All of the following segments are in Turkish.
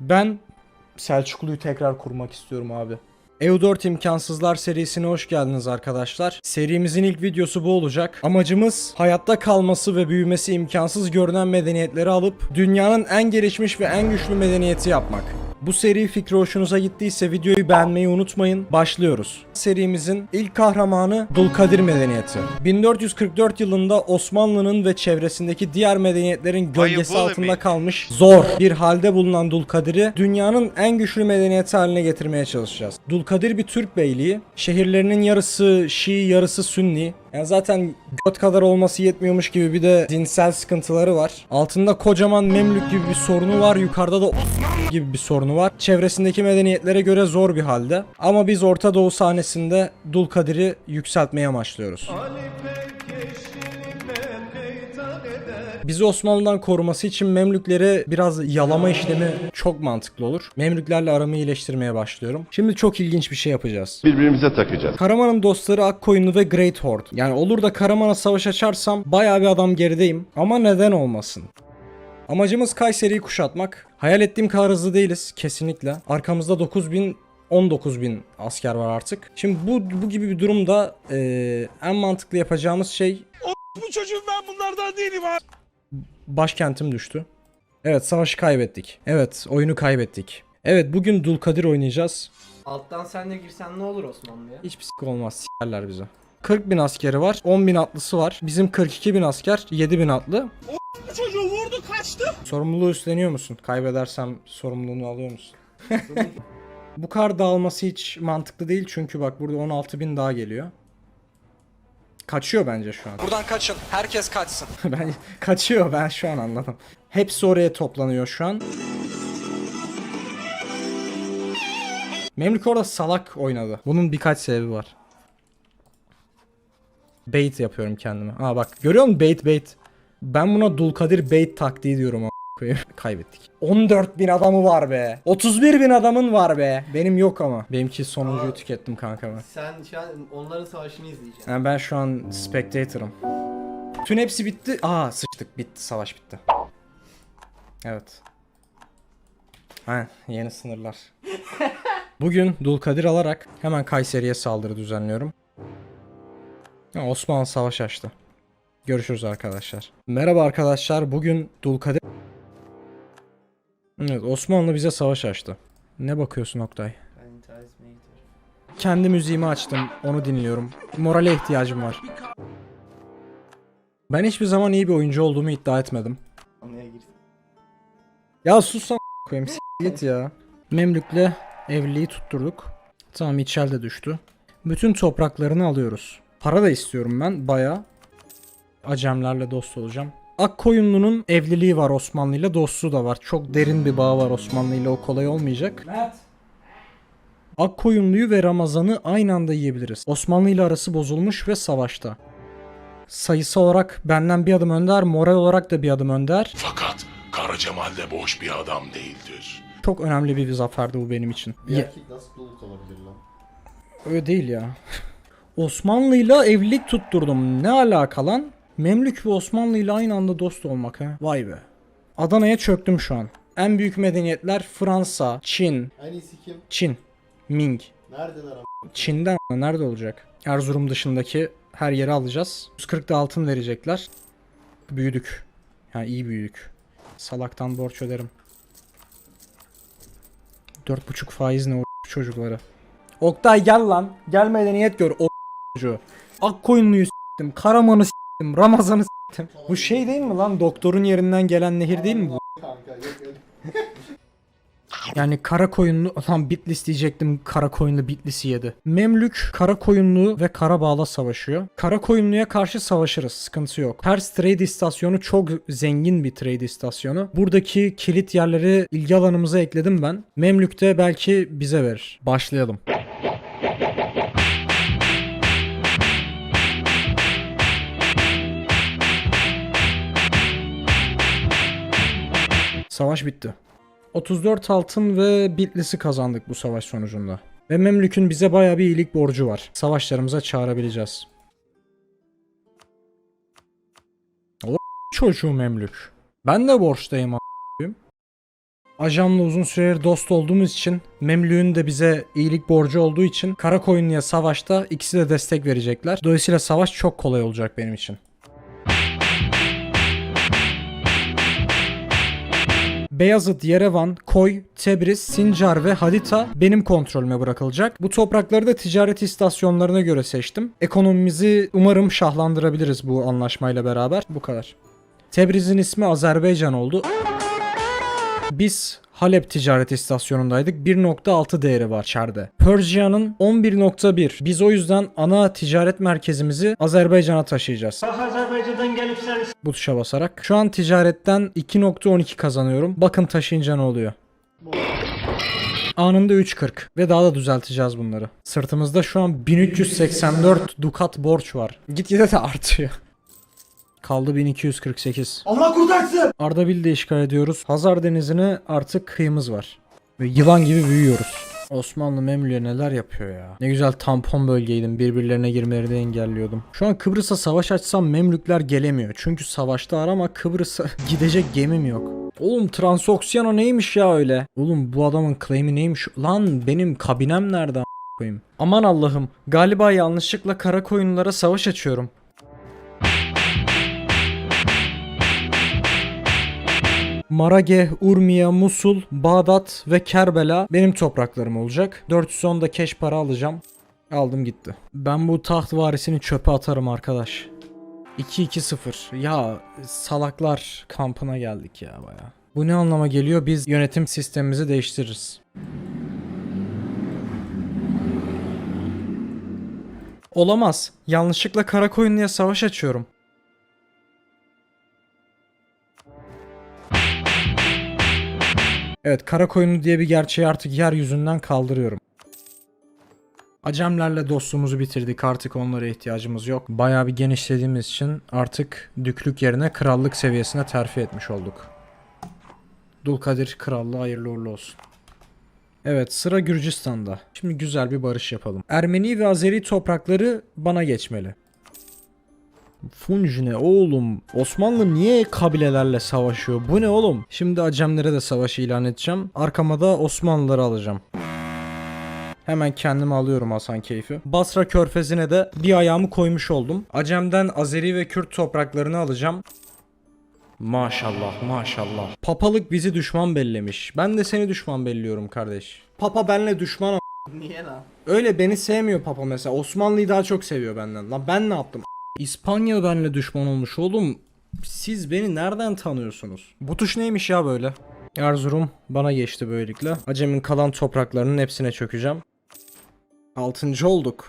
Ben Selçuklu'yu tekrar kurmak istiyorum abi. EU4 İmkansızlar serisine hoş geldiniz arkadaşlar. Serimizin ilk videosu bu olacak. Amacımız hayatta kalması ve büyümesi imkansız görünen medeniyetleri alıp dünyanın en gelişmiş ve en güçlü medeniyeti yapmak. Bu seri fikri hoşunuza gittiyse videoyu beğenmeyi unutmayın. Başlıyoruz. Serimizin ilk kahramanı Dulkadir Medeniyeti. 1444 yılında Osmanlı'nın ve çevresindeki diğer medeniyetlerin gölgesi altında kalmış zor bir halde bulunan Dulkadir'i dünyanın en güçlü medeniyeti haline getirmeye çalışacağız. Dulkadir bir Türk beyliği. Şehirlerinin yarısı Şii yarısı Sünni. Yani zaten göt kadar olması yetmiyormuş gibi bir de dinsel sıkıntıları var. Altında kocaman Memlük gibi bir sorunu var. Yukarıda da Osmanlı gibi bir sorunu var. Çevresindeki medeniyetlere göre zor bir halde. Ama biz Orta Doğu sahnesinde Dulkadir'i yükseltmeye amaçlıyoruz. Bizi Osmanlı'dan koruması için Memlüklere biraz yalama işlemi çok mantıklı olur. Memlüklerle aramı iyileştirmeye başlıyorum. Şimdi çok ilginç bir şey yapacağız. birbirimize takacağız. Karaman'ın dostları Akkoyunlu ve Great Horde. Yani olur da Karaman'a savaş açarsam bayağı bir adam gerideyim. Ama neden olmasın? Amacımız Kayseri'yi kuşatmak. Hayal ettiğim kadar hızlı değiliz kesinlikle. Arkamızda 9000 19.000 asker var artık. Şimdi bu bu gibi bir durumda eee, en mantıklı yapacağımız şey Bu çocuğum ben bunlardan değilim abi. Başkentim düştü. Evet savaşı kaybettik. Evet oyunu kaybettik. Evet bugün Dulkadir oynayacağız. Alttan sen de girsen ne olur Osmanlı'ya? Hiçbir sik olmaz s**erler bize. 40 bin askeri var. 10 bin atlısı var. Bizim 42 bin asker. 7 bin atlı. Bu çocuğu vurdu kaçtı. Sorumluluğu üstleniyor musun? Kaybedersem sorumluluğunu alıyor musun? Bu kar dağılması hiç mantıklı değil çünkü bak burada 16 bin daha geliyor. Kaçıyor bence şu an. Buradan kaçın. Herkes kaçsın. ben kaçıyor ben şu an anladım. Hepsi oraya toplanıyor şu an. Memlük orada salak oynadı. Bunun birkaç sebebi var. Bait yapıyorum kendime. Aa bak görüyor musun bait bait. Ben buna Dulkadir bait taktiği diyorum koyayım. Kaybettik. 14 bin adamı var be. 31 bin adamın var be. Benim yok ama. Benimki sonuncuyu tükettim kanka ben. Sen şu an onların savaşını izleyeceksin. Yani ben şu an spectator'ım. Bütün hepsi bitti. Aa sıçtık bitti savaş bitti. Evet. Ha yeni sınırlar. Bugün Dulkadir alarak hemen Kayseri'ye saldırı düzenliyorum. Osmanlı savaş açtı. Görüşürüz arkadaşlar. Merhaba arkadaşlar. Bugün Dulkadir... Evet Osmanlı bize savaş açtı. Ne bakıyorsun Oktay? Kendi müziğimi açtım. Onu dinliyorum. Morale ihtiyacım var. Ben hiçbir zaman iyi bir oyuncu olduğumu iddia etmedim. Ya sus lan koyayım git ya. Memlük'le evliliği tutturduk. Tamam İçel de düştü. Bütün topraklarını alıyoruz. Para da istiyorum ben baya. Acemlerle dost olacağım. Akkoyunlu'nun evliliği var Osmanlı ile dostluğu da var. Çok derin bir bağ var Osmanlı ile o kolay olmayacak. Akkoyunlu'yu ve Ramazan'ı aynı anda yiyebiliriz. Osmanlı ile arası bozulmuş ve savaşta. Sayısı olarak benden bir adım önder, moral olarak da bir adım önder. Fakat Kara Cemal de boş bir adam değildir. Çok önemli bir zaferdi bu benim için. Bir Ye- erkek nasıl bulut olabilir lan? öyle değil ya. Osmanlı'yla evlilik tutturdum. Ne alaka lan? Memlük ve Osmanlı ile aynı anda dost olmak ha. Vay be. Adana'ya çöktüm şu an. En büyük medeniyetler Fransa, Çin, En iyisi kim? Çin, Ming. Neredeler ama? Çin'den ama nerede olacak? Erzurum dışındaki her yeri alacağız. 140 da altın verecekler. Büyüdük. Yani iyi büyüdük. Salaktan borç öderim. 4,5 faiz ne o çocukları. Oktay gel lan. Gel medeniyet gör o çocuğu. Akkoyunlu'yu s**tim. Karaman'ı s**tim. Ramazan'ı s**tim. Bu şey değil mi lan? Doktorun yerinden gelen nehir değil mi bu? Yani kara koyunlu lan Bitlis diyecektim kara koyunlu Bitlis'i yedi. Memlük kara koyunlu ve Karabağ'la savaşıyor. Kara koyunluya karşı savaşırız sıkıntı yok. Pers trade istasyonu çok zengin bir trade istasyonu. Buradaki kilit yerleri ilgi alanımıza ekledim ben. Memlük de belki bize verir. Başlayalım. Savaş bitti. 34 altın ve Bitlis'i kazandık bu savaş sonucunda. Ve Memlük'ün bize bayağı bir iyilik borcu var. Savaşlarımıza çağırabileceğiz. O çocuğu Memlük. Ben de borçtayım a**ayım. Ajanla uzun süredir dost olduğumuz için Memlük'ün de bize iyilik borcu olduğu için Karakoyunlu'ya savaşta ikisi de destek verecekler. Dolayısıyla savaş çok kolay olacak benim için. Beyazıt, Yerevan, Koy, Tebriz, Sincar ve Hadita benim kontrolüme bırakılacak. Bu toprakları da ticaret istasyonlarına göre seçtim. Ekonomimizi umarım şahlandırabiliriz bu anlaşmayla beraber. Bu kadar. Tebriz'in ismi Azerbaycan oldu. Biz Halep ticaret istasyonundaydık. 1.6 değeri var içeride. Persia'nın 11.1. Biz o yüzden ana ticaret merkezimizi Azerbaycan'a taşıyacağız. Bu tuşa basarak. Şu an ticaretten 2.12 kazanıyorum. Bakın taşıyınca ne oluyor. Anında 3.40 ve daha da düzelteceğiz bunları. Sırtımızda şu an 1384 dukat borç var. Gitgide de artıyor. Kaldı 1248. Allah kurtarsın. Ardabil'i de işgal ediyoruz. Hazar Denizi'ne artık kıyımız var. Ve yılan gibi büyüyoruz. Osmanlı Memlük'e neler yapıyor ya. Ne güzel tampon bölgeydim. Birbirlerine girmelerini engelliyordum. Şu an Kıbrıs'a savaş açsam Memlükler gelemiyor. Çünkü savaşta ama Kıbrıs'a gidecek gemim yok. Oğlum Transoksiyano neymiş ya öyle? Oğlum bu adamın claim'i neymiş? Lan benim kabinem nerede koyayım? Aman Allah'ım. Galiba yanlışlıkla kara koyunlara savaş açıyorum. Marage, Urmiye, Musul, Bağdat ve Kerbela benim topraklarım olacak. 410 da keş para alacağım. Aldım gitti. Ben bu taht varisini çöpe atarım arkadaş. 2-2-0. Ya salaklar kampına geldik ya baya. Bu ne anlama geliyor? Biz yönetim sistemimizi değiştiririz. Olamaz. Yanlışlıkla Karakoyunlu'ya savaş açıyorum. Evet Karakoyunlu diye bir gerçeği artık yeryüzünden kaldırıyorum. Acemlerle dostluğumuzu bitirdik artık onlara ihtiyacımız yok. Bayağı bir genişlediğimiz için artık düklük yerine krallık seviyesine terfi etmiş olduk. Dulkadir krallığı hayırlı uğurlu olsun. Evet sıra Gürcistan'da. Şimdi güzel bir barış yapalım. Ermeni ve Azeri toprakları bana geçmeli. Funj ne oğlum? Osmanlı niye kabilelerle savaşıyor? Bu ne oğlum? Şimdi Acemlere de savaş ilan edeceğim. Arkama da Osmanlıları alacağım. Hemen kendimi alıyorum Hasan keyfi. Basra körfezine de bir ayağımı koymuş oldum. Acem'den Azeri ve Kürt topraklarını alacağım. Maşallah maşallah. Papalık bizi düşman bellemiş. Ben de seni düşman belliyorum kardeş. Papa benle düşman Niye lan? Öyle beni sevmiyor papa mesela. Osmanlı'yı daha çok seviyor benden. Lan ben ne yaptım? İspanya benle düşman olmuş oğlum. Siz beni nereden tanıyorsunuz? Bu tuş neymiş ya böyle? Erzurum bana geçti böylelikle. Acem'in kalan topraklarının hepsine çökeceğim. Altıncı olduk.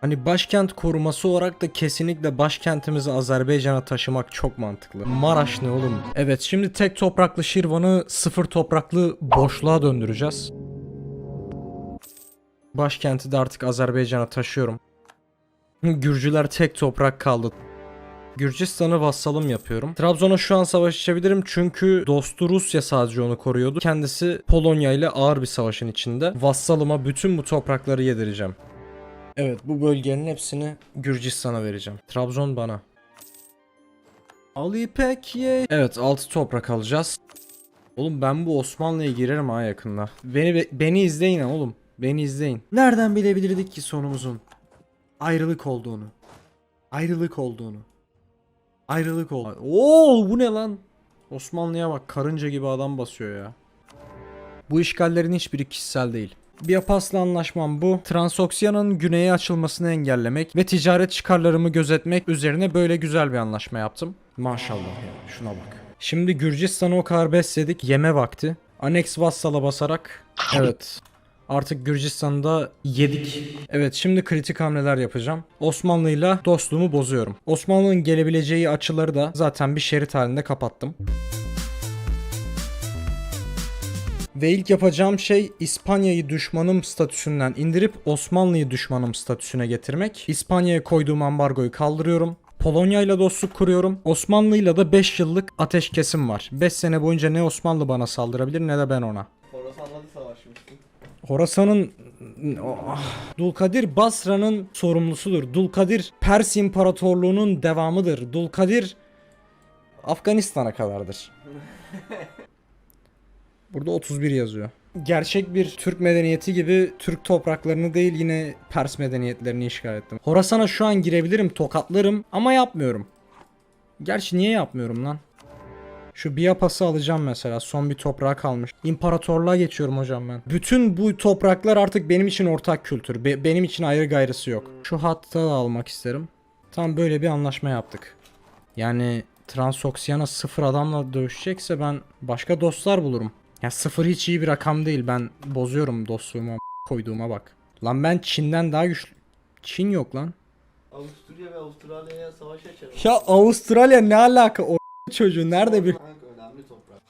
Hani başkent koruması olarak da kesinlikle başkentimizi Azerbaycan'a taşımak çok mantıklı. Maraş ne oğlum? Evet şimdi tek topraklı Şirvan'ı sıfır topraklı boşluğa döndüreceğiz. Başkenti de artık Azerbaycan'a taşıyorum. Gürcüler tek toprak kaldı. Gürcistan'ı vassalım yapıyorum. Trabzon'a şu an savaş açabilirim çünkü dostu Rusya sadece onu koruyordu. Kendisi Polonya ile ağır bir savaşın içinde. Vassalıma bütün bu toprakları yedireceğim. Evet bu bölgenin hepsini Gürcistan'a vereceğim. Trabzon bana. Ali Pekye. Evet 6 toprak alacağız. Oğlum ben bu Osmanlı'ya girerim ha yakında. Beni beni izleyin oğlum. Beni izleyin. Nereden bilebilirdik ki sonumuzun ayrılık olduğunu? Ayrılık olduğunu. Ayrılık oldu. Oo bu ne lan? Osmanlı'ya bak karınca gibi adam basıyor ya. Bu işgallerin hiçbiri kişisel değil. Biapas'la anlaşmam bu. Transoksiyana'nın güneye açılmasını engellemek ve ticaret çıkarlarımı gözetmek üzerine böyle güzel bir anlaşma yaptım. Maşallah ya şuna bak. Şimdi Gürcistan'ı o kadar besledik. Yeme vakti. Annex Vassal'a basarak. Evet. Artık Gürcistan'da yedik. Evet şimdi kritik hamleler yapacağım. Osmanlı'yla dostluğumu bozuyorum. Osmanlı'nın gelebileceği açıları da zaten bir şerit halinde kapattım. Ve ilk yapacağım şey İspanya'yı düşmanım statüsünden indirip Osmanlı'yı düşmanım statüsüne getirmek. İspanya'ya koyduğum ambargoyu kaldırıyorum. Polonya ile dostluk kuruyorum. Osmanlı ile de 5 yıllık ateşkesim var. 5 sene boyunca ne Osmanlı bana saldırabilir ne de ben ona. Horasan'la da savaşmıştın. Horasan'ın Oh. Dulkadir Basra'nın sorumlusudur. Dulkadir Pers İmparatorluğu'nun devamıdır. Dulkadir Afganistan'a kadardır. Burada 31 yazıyor. Gerçek bir Türk medeniyeti gibi Türk topraklarını değil yine Pers medeniyetlerini işgal ettim. Horasan'a şu an girebilirim, tokatlarım ama yapmıyorum. Gerçi niye yapmıyorum lan? Şu Biapas'ı alacağım mesela. Son bir toprağa kalmış. İmparatorluğa geçiyorum hocam ben. Bütün bu topraklar artık benim için ortak kültür. Be- benim için ayrı gayrısı yok. Şu hatta da almak isterim. Tam böyle bir anlaşma yaptık. Yani Transoksiana sıfır adamla dövüşecekse ben başka dostlar bulurum. Ya sıfır hiç iyi bir rakam değil. Ben bozuyorum dostluğumu koyduğuma bak. Lan ben Çin'den daha güçlü. Çin yok lan. Avusturya ve Avustralya'ya savaş açalım. Ya Avustralya ne alaka o çocuğu nerede bir.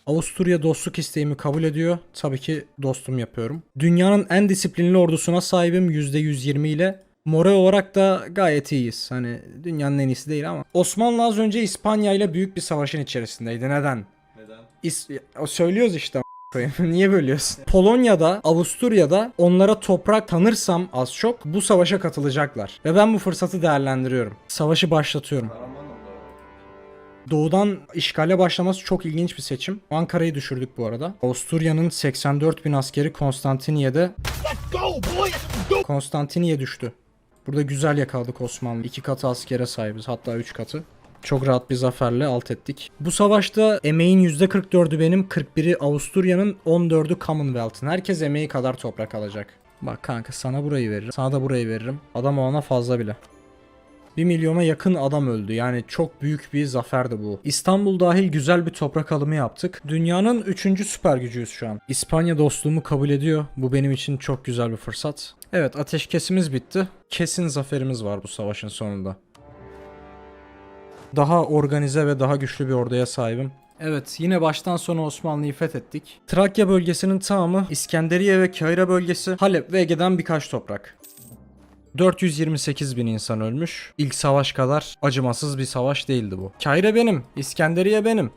Avusturya dostluk isteğimi kabul ediyor. Tabii ki dostum yapıyorum. Dünyanın en disiplinli ordusuna sahibim %120 ile. Moral olarak da gayet iyiyiz. Hani dünyanın en iyisi değil ama. Osmanlı az önce İspanya ile büyük bir savaşın içerisindeydi. Neden? Neden? İs- söylüyoruz işte. Niye bölüyorsun? Polonya'da, Avusturya'da onlara toprak tanırsam az çok bu savaşa katılacaklar. Ve ben bu fırsatı değerlendiriyorum. Savaşı başlatıyorum. Oldu. Doğudan işgale başlaması çok ilginç bir seçim. Ankara'yı düşürdük bu arada. Avusturya'nın 84 bin askeri Konstantiniye'de Konstantiniye düştü. Burada güzel yakaladık Osmanlı. İki katı askere sahibiz hatta üç katı. Çok rahat bir zaferle alt ettik. Bu savaşta emeğin %44'ü benim, 41'i Avusturya'nın, 14'ü Commonwealth'ın. Herkes emeği kadar toprak alacak. Bak kanka sana burayı veririm. Sana da burayı veririm. Adam ona fazla bile. 1 milyona yakın adam öldü. Yani çok büyük bir zaferdi bu. İstanbul dahil güzel bir toprak alımı yaptık. Dünyanın 3. süper gücüyüz şu an. İspanya dostluğumu kabul ediyor. Bu benim için çok güzel bir fırsat. Evet ateşkesimiz bitti. Kesin zaferimiz var bu savaşın sonunda. Daha organize ve daha güçlü bir orduya sahibim. Evet yine baştan sona Osmanlı'yı fethettik. Trakya bölgesinin tamamı, İskenderiye ve Kahire bölgesi, Halep ve Ege'den birkaç toprak. 428 bin insan ölmüş. İlk savaş kadar acımasız bir savaş değildi bu. Kahire benim, İskenderiye benim.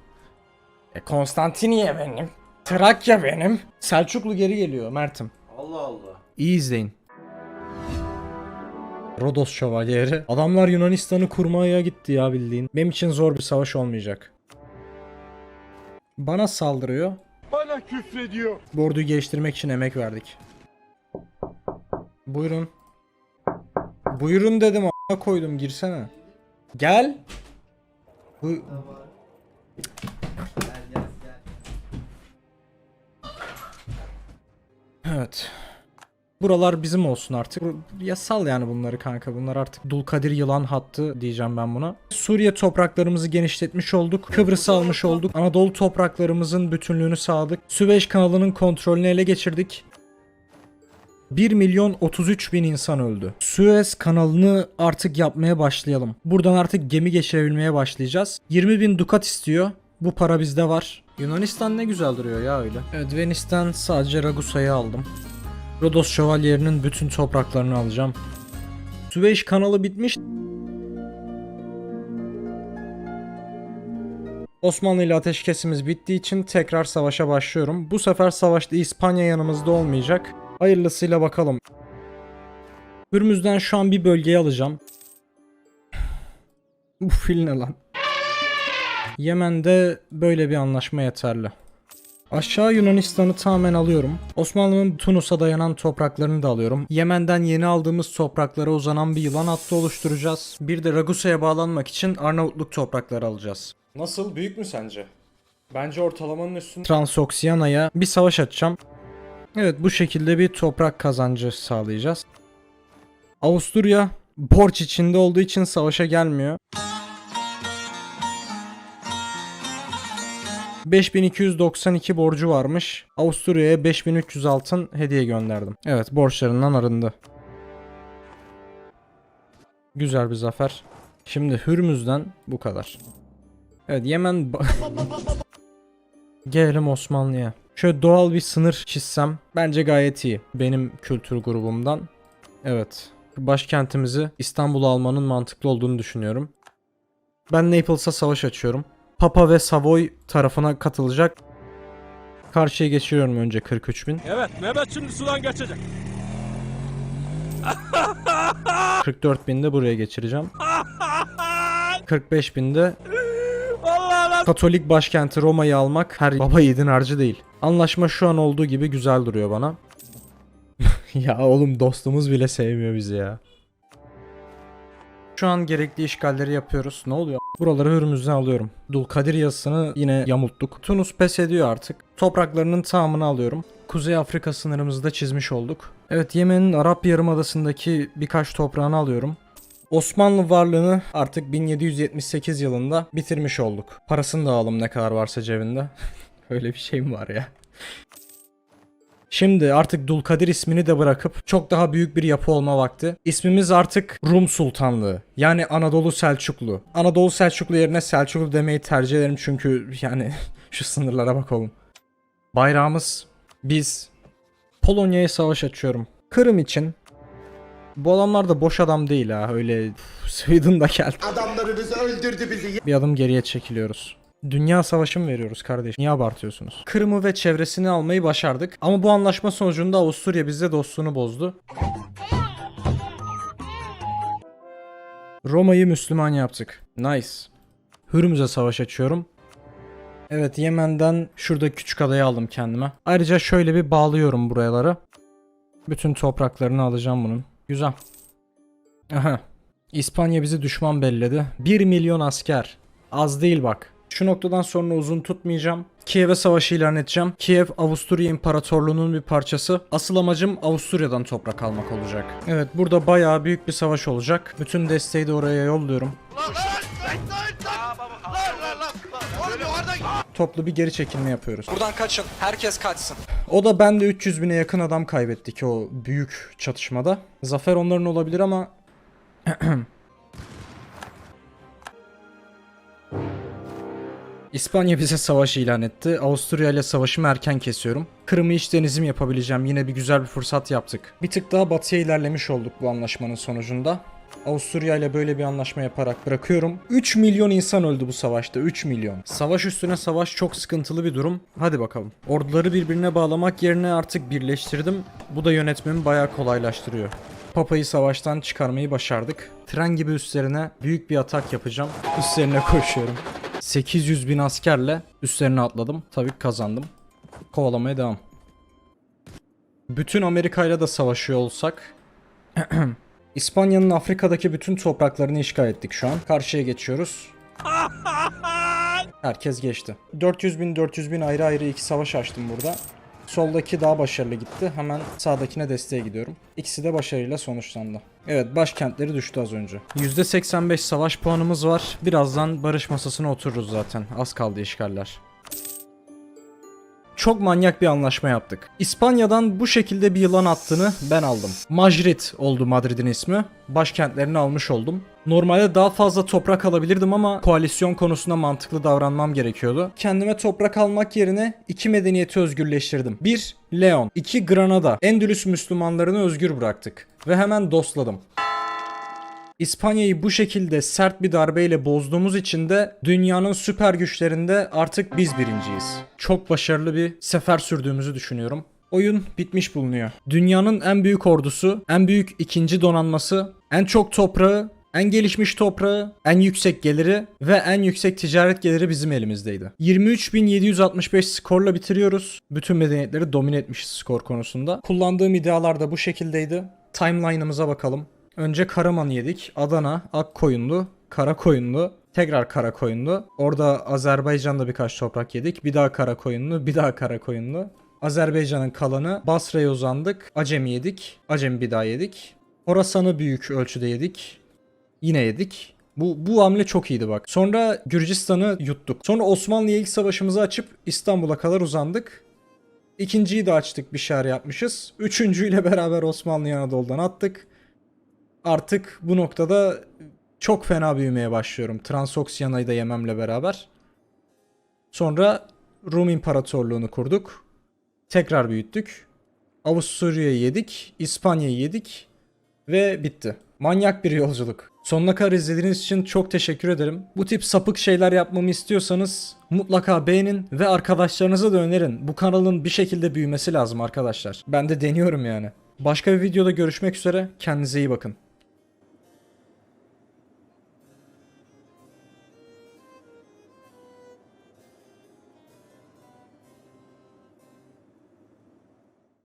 E, Konstantiniye benim. Trakya benim. Selçuklu geri geliyor Mert'im. Allah Allah. İyi izleyin. Rodos şövalyeri. Adamlar Yunanistan'ı kurmaya gitti ya bildiğin. Benim için zor bir savaş olmayacak. Bana saldırıyor. Bana küfrediyor. Bu orduyu geliştirmek için emek verdik. Buyurun. Buyurun dedim a**a koydum girsene. Gel. Bu... Evet. Buralar bizim olsun artık. Yasal yani bunları kanka. Bunlar artık Dulkadir yılan hattı diyeceğim ben buna. Suriye topraklarımızı genişletmiş olduk. Kıbrıs'ı almış olduk. Anadolu topraklarımızın bütünlüğünü sağladık. Süveyş kanalının kontrolünü ele geçirdik. 1 milyon 33 bin insan öldü. Suez kanalını artık yapmaya başlayalım. Buradan artık gemi geçirebilmeye başlayacağız. 20 bin dukat istiyor. Bu para bizde var. Yunanistan ne güzel duruyor ya öyle. Evet Venice'den sadece Ragusa'yı aldım. Rodos şövalyerinin bütün topraklarını alacağım. Süveyş kanalı bitmiş. Osmanlı ile ateşkesimiz bittiği için tekrar savaşa başlıyorum. Bu sefer savaşta İspanya yanımızda olmayacak. Hayırlısıyla bakalım. Hürmüz'den şu an bir bölgeyi alacağım. Bu fil ne lan? Yemen'de böyle bir anlaşma yeterli. Aşağı Yunanistan'ı tamamen alıyorum. Osmanlı'nın Tunus'a dayanan topraklarını da alıyorum. Yemen'den yeni aldığımız topraklara uzanan bir yılan hattı oluşturacağız. Bir de Ragusa'ya bağlanmak için Arnavutluk toprakları alacağız. Nasıl? Büyük mü sence? Bence ortalamanın üstünde. Transoksiana'ya bir savaş açacağım. Evet bu şekilde bir toprak kazancı sağlayacağız. Avusturya borç içinde olduğu için savaşa gelmiyor. 5292 borcu varmış. Avusturya'ya 5300 altın hediye gönderdim. Evet borçlarından arındı. Güzel bir zafer. Şimdi Hürmüz'den bu kadar. Evet Yemen... Gelelim Osmanlı'ya. Şöyle doğal bir sınır çizsem bence gayet iyi. Benim kültür grubumdan. Evet. Başkentimizi İstanbul'a almanın mantıklı olduğunu düşünüyorum. Ben Naples'a savaş açıyorum. Papa ve Savoy tarafına katılacak. Karşıya geçiriyorum önce 43 bin. Evet Mehmet şimdi sudan geçecek. 44 bin de buraya geçireceğim. 45 bin de Vallahi Katolik başkenti Roma'yı almak her baba yiğidin harcı değil. Anlaşma şu an olduğu gibi güzel duruyor bana. ya oğlum dostumuz bile sevmiyor bizi ya. Şu an gerekli işgalleri yapıyoruz. Ne oluyor? Buraları hürmüzden alıyorum. Dulkadir yazısını yine yamulttuk. Tunus pes ediyor artık. Topraklarının tamamını alıyorum. Kuzey Afrika sınırımızı da çizmiş olduk. Evet Yemen'in Arap Yarımadası'ndaki birkaç toprağını alıyorum. Osmanlı varlığını artık 1778 yılında bitirmiş olduk. Parasını da alalım ne kadar varsa cebinde. Öyle bir şey mi var ya? Şimdi artık Dulkadir ismini de bırakıp çok daha büyük bir yapı olma vakti. İsmimiz artık Rum Sultanlığı. Yani Anadolu Selçuklu. Anadolu Selçuklu yerine Selçuklu demeyi tercih ederim çünkü yani şu sınırlara bak oğlum. Bayrağımız biz Polonya'ya savaş açıyorum. Kırım için bu adamlar da boş adam değil ha öyle üf, Sweden'da geldi. Adamlarınız öldürdü bizi. Bir adım geriye çekiliyoruz. Dünya savaşı mı veriyoruz kardeş? Niye abartıyorsunuz? Kırım'ı ve çevresini almayı başardık. Ama bu anlaşma sonucunda Avusturya bizde dostluğunu bozdu. Roma'yı Müslüman yaptık. Nice. Hürmüz'e savaş açıyorum. Evet Yemen'den şurada küçük adayı aldım kendime. Ayrıca şöyle bir bağlıyorum buraları. Bütün topraklarını alacağım bunun. Güzel. Aha. İspanya bizi düşman belledi. 1 milyon asker. Az değil bak. Şu noktadan sonra uzun tutmayacağım. Kiev'e savaşı ilan edeceğim. Kiev Avusturya İmparatorluğu'nun bir parçası. Asıl amacım Avusturya'dan toprak almak olacak. Evet burada bayağı büyük bir savaş olacak. Bütün desteği de oraya yolluyorum. Toplu bir geri çekilme yapıyoruz. Buradan kaçın. Herkes kaçsın. O da ben de 300 bine yakın adam kaybettik o büyük çatışmada. Zafer onların olabilir ama... İspanya bize savaş ilan etti. Avusturya ile savaşımı erken kesiyorum. Kırım'ı iç denizim yapabileceğim. Yine bir güzel bir fırsat yaptık. Bir tık daha batıya ilerlemiş olduk bu anlaşmanın sonucunda. Avusturya ile böyle bir anlaşma yaparak bırakıyorum. 3 milyon insan öldü bu savaşta. 3 milyon. Savaş üstüne savaş çok sıkıntılı bir durum. Hadi bakalım. Orduları birbirine bağlamak yerine artık birleştirdim. Bu da yönetmemi bayağı kolaylaştırıyor. Papa'yı savaştan çıkarmayı başardık. Tren gibi üstlerine büyük bir atak yapacağım. Üstlerine koşuyorum. 800 bin askerle üstlerine atladım. Tabii kazandım. Kovalamaya devam. Bütün Amerika ile de savaşıyor olsak İspanya'nın Afrika'daki bütün topraklarını işgal ettik şu an. Karşıya geçiyoruz. Herkes geçti. 400 bin 400 bin ayrı ayrı iki savaş açtım burada. Soldaki daha başarılı gitti. Hemen sağdakine desteğe gidiyorum. İkisi de başarıyla sonuçlandı. Evet başkentleri düştü az önce. %85 savaş puanımız var. Birazdan barış masasına otururuz zaten. Az kaldı işgaller. Çok manyak bir anlaşma yaptık. İspanya'dan bu şekilde bir yılan attığını ben aldım. Madrid oldu Madrid'in ismi. Başkentlerini almış oldum. Normalde daha fazla toprak alabilirdim ama koalisyon konusunda mantıklı davranmam gerekiyordu. Kendime toprak almak yerine iki medeniyeti özgürleştirdim. 1. Leon 2. Granada. Endülüs Müslümanlarını özgür bıraktık. Ve hemen dostladım. İspanya'yı bu şekilde sert bir darbeyle bozduğumuz için de dünyanın süper güçlerinde artık biz birinciyiz. Çok başarılı bir sefer sürdüğümüzü düşünüyorum. Oyun bitmiş bulunuyor. Dünyanın en büyük ordusu, en büyük ikinci donanması, en çok toprağı, en gelişmiş toprağı, en yüksek geliri ve en yüksek ticaret geliri bizim elimizdeydi. 23.765 skorla bitiriyoruz. Bütün medeniyetleri domine etmişiz skor konusunda. Kullandığım idealar da bu şekildeydi. Timeline'ımıza bakalım. Önce Karaman yedik. Adana, Akkoyunlu, Karakoyunlu, tekrar Karakoyunlu. Orada Azerbaycan'da birkaç toprak yedik. Bir daha Karakoyunlu, bir daha Karakoyunlu. Azerbaycan'ın kalanı Basra'ya uzandık. Acemi yedik. Acemi bir daha yedik. Horasan'ı büyük ölçüde yedik. Yine yedik. Bu, bu hamle çok iyiydi bak. Sonra Gürcistan'ı yuttuk. Sonra Osmanlı'ya ilk savaşımızı açıp İstanbul'a kadar uzandık. İkinciyi de açtık bir şeyler yapmışız. Üçüncüyle beraber Osmanlı'yı Anadolu'dan attık. Artık bu noktada çok fena büyümeye başlıyorum. Transoksiyana'yı da yememle beraber. Sonra Rum İmparatorluğunu kurduk. Tekrar büyüttük. Avusturya'yı yedik. İspanya'yı yedik. Ve bitti. Manyak bir yolculuk. Sonuna kadar izlediğiniz için çok teşekkür ederim. Bu tip sapık şeyler yapmamı istiyorsanız mutlaka beğenin ve arkadaşlarınıza da önerin. Bu kanalın bir şekilde büyümesi lazım arkadaşlar. Ben de deniyorum yani. Başka bir videoda görüşmek üzere. Kendinize iyi bakın.